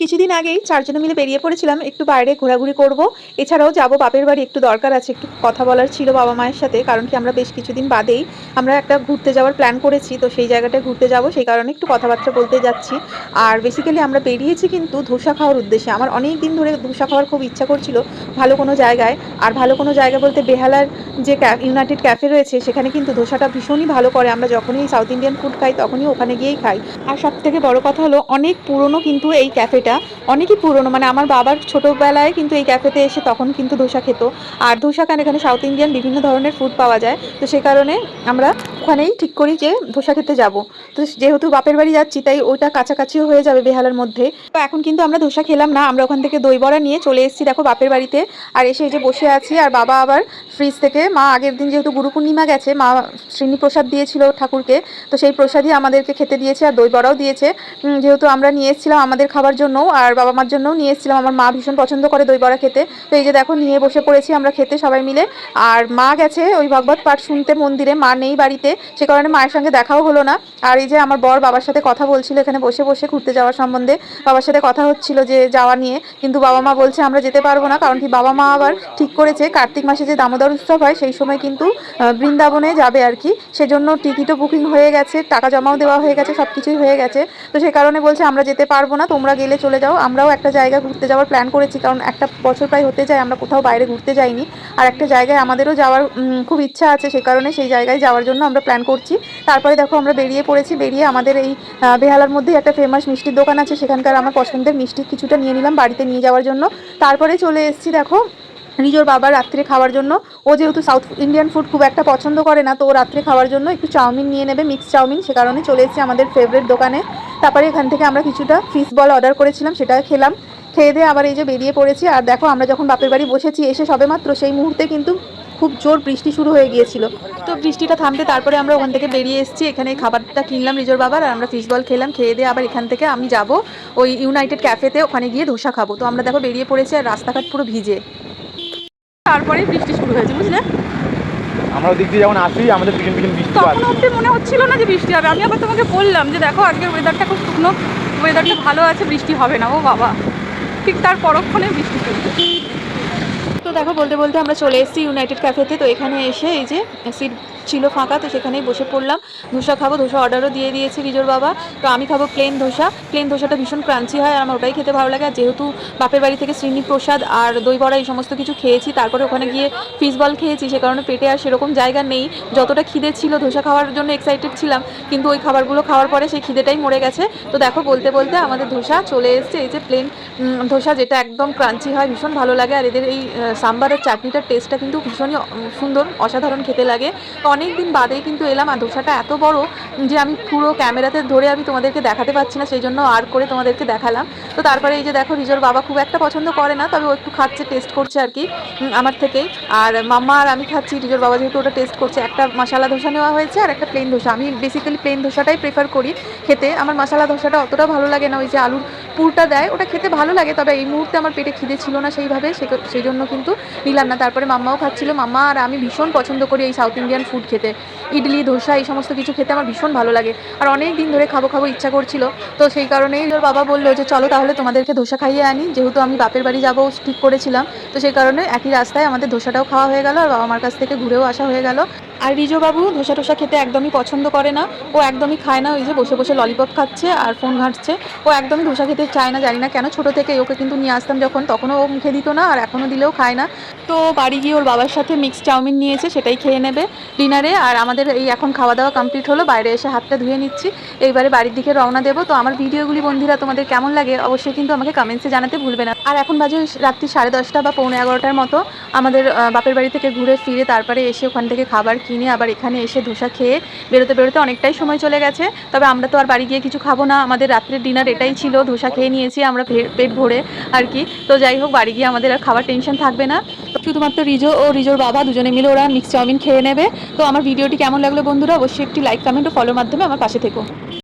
কিছুদিন আগেই চারজনে মিলে বেরিয়ে পড়েছিলাম, একটু বাইরে ঘোরাঘুরি করব। এছাড়াও যাব বাপের বাড়ি, একটু দরকার আছে, একটু কথা বলার ছিল বাবা মায়ের সাথে, কারণ কি আমরা বেশ কিছুদিন বাদেই আমরা একটা ঘুরতে যাওয়ার প্ল্যান করেছি, তো সেই জায়গাটায় ঘুরতে যাব, সেই কারণে একটু কথাবার্তা বলতে যাচ্ছি। আর বেসিক্যালি আমরা বেরিয়েছি কিন্তু ধোসা খাওয়ার উদ্দেশ্যে। আমার অনেক দিন ধরে ধোসা খাওয়ার খুব ইচ্ছা করছিল ভালো কোনো জায়গায়, আর ভালো কোনো জায়গা বলতে বেহালার যে ইউনাইটেড ক্যাফে রয়েছে, সেখানে কিন্তু ধোসাটা ভীষণই ভালো করে। আমরা যখনই সাউথ ইন্ডিয়ান ফুড খাই, তখনই ওখানে গিয়েই খাই। আর সব থেকে বড় কথা হলো, অনেক পুরনো কিন্তু এই ক্যাফেটা, অনেকই পুরনো। মানে আমার বাবার ছোটোবেলায় কিন্তু এই ক্যাফেতে এসে তখন কিন্তু ধোসা খেত। আর ধোসা কেন এখানে সাউথ ইন্ডিয়ান বিভিন্ন ধরনের ফুড পাওয়া যায়। তো সে কারণে আমরা ওখানেই ঠিক করি যে ধোসা খেতে যাব। তো যেহেতু বাপের বাড়ি যাচ্ছি, তাই ওইটা কাছাকাছিও হয়ে যাবে বেহালার মধ্যে। তো এখন কিন্তু আমরা ধোসা খেলাম না, আমরা ওখান থেকে দই বড়া নিয়ে চলে এসেছি দেখো বাপের বাড়িতে। আর এসে এই যে বসে আছি, আর বাবা আবার ফ্রিজ থেকে, মা আগের দিন যেহেতু গুরু পূর্ণিমা গেছে, মা শ্রীনি প্রসাদ দিয়েছিল ঠাকুরকে, তো সেই প্রসাদই আমাদেরকে খেতে দিয়েছে আর দই বড়াও দিয়েছে। যেহেতু আমরা নিয়ে এসেছিলাম আমাদের খাবার জন্য, আর বাবা মার জন্যও নিয়ে এসেছিলাম, আমার মা ভীষণ পছন্দ করে দই বড়া খেতে। তো এই যে দেখো নিয়ে বসে পড়েছি আমরা খেতে সবাই মিলে। আর মা গেছে ওই ভগবত পাঠ শুনতে মন্দিরে, মা নেই বাড়িতে সে কারণে মায়ের সঙ্গে দেখাও হলো না। আর এই যে আমার বর বাবার সাথে কথা বলছিল এখানে বসে বসে ঘুরতে যাওয়ার সম্বন্ধে। বাবার সাথে কথা হচ্ছিল যে যাওয়া নিয়ে। কিন্তু বাবা মা বলছে, আমরা যেতে পারব না। কারণ কি বাবা মা আবার ঠিক করেছে, কার্তিক মাসে যে দামোদর উৎসব হয়, সেই সময় কিন্তু বৃন্দাবনে যাবে আর কি। সেজন্য টিকিটও বুকিং হয়ে গেছে, টাকা জমাও দেওয়া হয়ে গেছে সব কিছুই হয়ে গেছে। তো সে কারণে বলছে, আমরা যেতে পারব না, তোমরা গেলে চলে যাও। আমরাও একটা জায়গা ঘুরতে যাওয়ার প্ল্যান করেছি, কারণ একটা বছর প্রায় হতে যায়, আমরা কোথাও বাইরে ঘুরতে যাইনি। আর একটা জায়গায় আমাদেরও যাওয়ার খুব ইচ্ছা আছে, সে কারণে সেই জায়গায় যাওয়ার জন্য আমরা প্ল্যান করছি। তারপরে দেখো আমরা বেরিয়ে পড়েছি, বেরিয়ে আমাদের এই বেহালার মধ্যে একটা ফেমাস মিষ্টির দোকান আছে। সেখানকার আমার পছন্দের মিষ্টি কিছুটা নিয়ে নিলাম বাড়িতে নিয়ে যাওয়ার জন্য। তারপরে চলে এসেছি দেখো রিজোর বাবা রাত্রে খাওয়ার জন্য। ও যেহেতু সাউথ ইন্ডিয়ান ফুড খুব একটা পছন্দ করে না, তো ও রাত্রে খাওয়ার জন্য একটু চাউমিন নিয়ে নেবে মিক্স চাউমিন। সে কারণে চলে এসেছি আমাদের ফেভারিট দোকানে। তারপরে এখান থেকে আমরা কিছুটা ফিশ বল অর্ডার করেছিলাম সেটা খেলাম। খেয়ে দিয়ে আবার এই যে বেরিয়ে পড়েছি। আর দেখো আমরা যখন বাপের বাড়ি বসেছি, এসে সবেমাত্র সেই মুহূর্তে কিন্তু খুব জোর বৃষ্টি শুরু হয়ে গিয়েছিল। তো বৃষ্টিটা থামতে তারপরে আমরা ওখান থেকে বেরিয়ে এসেছি এখানে খাবারটা কিনলাম রিজোর বাবার আর আমরা ফিশ বল খেলাম খেয়ে দিয়ে আবার এখান থেকে আমি যাব ওই ইউনাইটেড ক্যাফেতে ওখানে গিয়ে ধোসা খাব। তো আমরা দেখো বেরিয়ে পড়েছি আর রাস্তাঘাট পুরো ভিজে। তারপরে বৃষ্টি শুরু হয়েছে বুঝলে? আমরা ওদিক দিয়ে যখন আসি আমাদের পিছন পিছন বৃষ্টি তখন অব্দি মনে হচ্ছিল না যে বৃষ্টি হবে। আমি আবার তোমাকে বললাম যে দেখো আজকের ওয়েদারটা খুব শুকনো ওয়েদারটা ভালো আছে বৃষ্টি হবে না ও বাবা। ঠিক তার পরক্ষণে বৃষ্টি চলছে দেখো, বলতে বলতে আমরা চলে এসেছি ইউনাইটেড ক্যাফেতে তো। এখানে এসে এই যে সিট ছিল ফাঁকা, তো সেখানেই বসে পড়লাম। ধোসা খাব, ধোসা অর্ডারও দিয়ে দিয়েছি রিজোর বাবা। তো আমি খাব প্লেন ধোসা। প্লেন ধোসাটা ভীষণ ক্রাঞ্চি হয় আর আমার ওটাই খেতে ভালো লাগে। আর যেহেতু বাপের বাড়ি থেকে শ্রীনি প্রসাদ আর দই বড়া এই সমস্ত কিছু খেয়েছি, তারপরে ওখানে গিয়ে ফিশ বল খেয়েছি, সে কারণে পেটে আর সেরকম জায়গা নেই। যতটা খিদে ছিল, ধোসা খাওয়ার জন্য এক্সাইটেড ছিলাম, কিন্তু ওই খাবারগুলো খাওয়ার পরে সেই খিদেটাই মরে গেছে। তো দেখো, বলতে বলতে আমাদের ধোসা চলে এসেছে, এই যে প্লেন ধোসা, যেটা একদম ক্রাঞ্চি হয়, ভীষণ ভালো লাগে। আর এদের এই সাম্বারের চাটনিটার টেস্টটা কিন্তু ভীষণই সুন্দর, অসাধারণ খেতে লাগে। তো অনেক দিন বাদেই কিন্তু এলাম, আর ধোসাটা এত বড় যে আমি পুরো ক্যামেরাতে ধরে আমি তোমাদেরকে দেখাতে পারছি না সেই জন্য আর করে তোমাদেরকে দেখালাম। তো তারপরে এই যে দেখো রিজোর বাবা খুব একটা পছন্দ করে না, তবে ও একটু খাচ্ছে টেস্ট করছে আর কি আমার থেকেই। আর মাম্মা আর আমি খাচ্ছি রিজোর বাবা যেহেতু ওটা টেস্ট করছে, একটা মশালা ধোসা নেওয়া হয়েছে, আর একটা প্লেন ধোসা। আমি বেসিক্যালি প্লেন ধোসাটাই প্রেফার করি খেতে। আমার মশালা ধোসাটা অতটা ভালো লাগে না, ওই যে আলুর পুরটা দেয়, ওটা খেতে ভালো লাগে, তবে এই মুহূর্তে আমার পেটে খিদে ছিল না সেইভাবে সেই জন্য কিন্তু নিলাম না। তারপরে মাম্মাও খাচ্ছিল। মাম্মা আর আমি ভীষণ পছন্দ করি এই সাউথ ইন্ডিয়ান ফুড খেতে। ইডলি, ধোসা এই সমস্ত কিছু খেতে আমার ভীষণ ভালো লাগে। আর অনেক দিন ধরে খাব খাব ইচ্ছা করছিল। তো সেই কারণেই ওর বাবা বলল যে, চলো তাহলে তোমাদেরকে ধোসা খাইয়ে আনি। যেহেতু আমি বাপের বাড়ি যাব ঠিক করেছিলাম। তো সেই কারণে একই রাস্তায় আমাদের ধোসাটাও খাওয়া হয়ে গেল আর বাবা মার কাছ থেকে ঘুরেও আসা হয়ে গেল। আর রিজো বাবু ধোসা টোসা খেতে একদমই পছন্দ করে না। ও একদমই খায় না, ওই যে বসে বসে ললিপপ খাচ্ছে আর ফোন ঘাঁটছে। ও একদমই ধোসা খেতে চায় না, জানি না কেন। ছোট থেকে ওকে কিন্তু নিয়ে আসতাম যখন, তখনও ও মুখে দিত না আর এখনও দিলেও খায় না। তো বাড়ি গিয়ে ওর বাবার সাথে মিক্স চাউমিন নিয়েছে, সেটাই খেয়ে নেবে ডিনারে আর আমাদের এই এখন খাওয়া দাওয়া কমপ্লিট হলো, বাইরে এসে হাতটা ধুয়ে নিচ্ছি। এইবারে বাড়ির দিকে রওনা দেবো। তো আমার ভিডিওগুলি বন্ধুরা তোমাদের কেমন লাগে অবশ্যই কিন্তু আমাকে কমেন্টসে জানাতে ভুলবে না। আর এখন বাজে রাত্রি সাড়ে দশটা বা পৌনে এগারোটার মতো। আমাদের বাপের বাড়ি থেকে ঘুরে ফিরে তারপরে এসে ওখান থেকে খাবার কিনে আবার এখানে এসে ধোসা খেয়ে বেরোতে বেরোতে অনেকটাই সময় চলে গেছে। তবে আমরা তো আর বাড়ি গিয়ে কিছু খাব না। আমাদের রাত্রের ডিনার এটাই ছিল। ধোসা খেয়ে নিয়েছি আমরা পেট ভরে আর কি। তো যাই হোক, বাড়ি গিয়ে আমাদের আর খাবার টেনশন থাকবে না। শুধুমাত্র রিজো ও রিজোর বাবা দুজনে মিলে ওরা মিক্স চাউমিন খেয়ে নেবে। তো আমার ভিডিওটি কেমন লাগল বন্ধুরা? অবশ্যই একটি লাইক কমেন্ট ও ফলোর মাধ্যমে আমার পাশে থেকো।